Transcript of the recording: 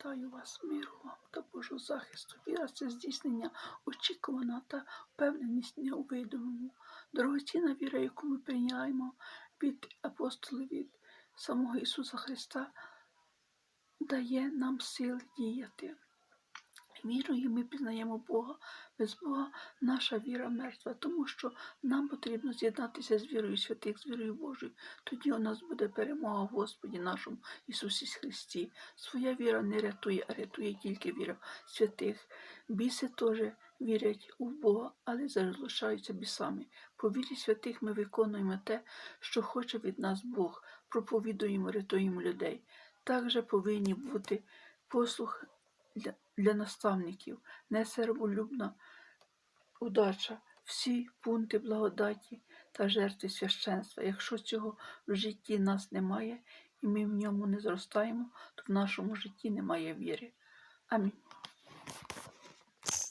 Вітаю вас, миру вам та Божого захисту. Віра це здійснення очікувана та впевненість неувидимому. Дорогоцінна віра, яку ми прийняємо від апостолів, від самого Ісуса Христа, дає нам сили діяти. Вірою ми пізнаємо Бога. Без Бога наша віра мертва, тому що нам потрібно з'єднатися з вірою святих, з вірою Божою. Тоді у нас буде перемога в Господі нашому Ісусі Христі. Своя віра не рятує, а рятує тільки віра святих. Біси теж вірять у Бога, але залишаються бісами. По вірі святих ми виконуємо те, що хоче від нас Бог, проповідуємо, рятуємо людей. Також повинні бути послух для, для наставників, несерволюбна удача, всі пункти благодаті та жертви священства. Якщо цього в житті нас немає і ми в ньому не зростаємо, то в нашому житті немає віри. Амінь.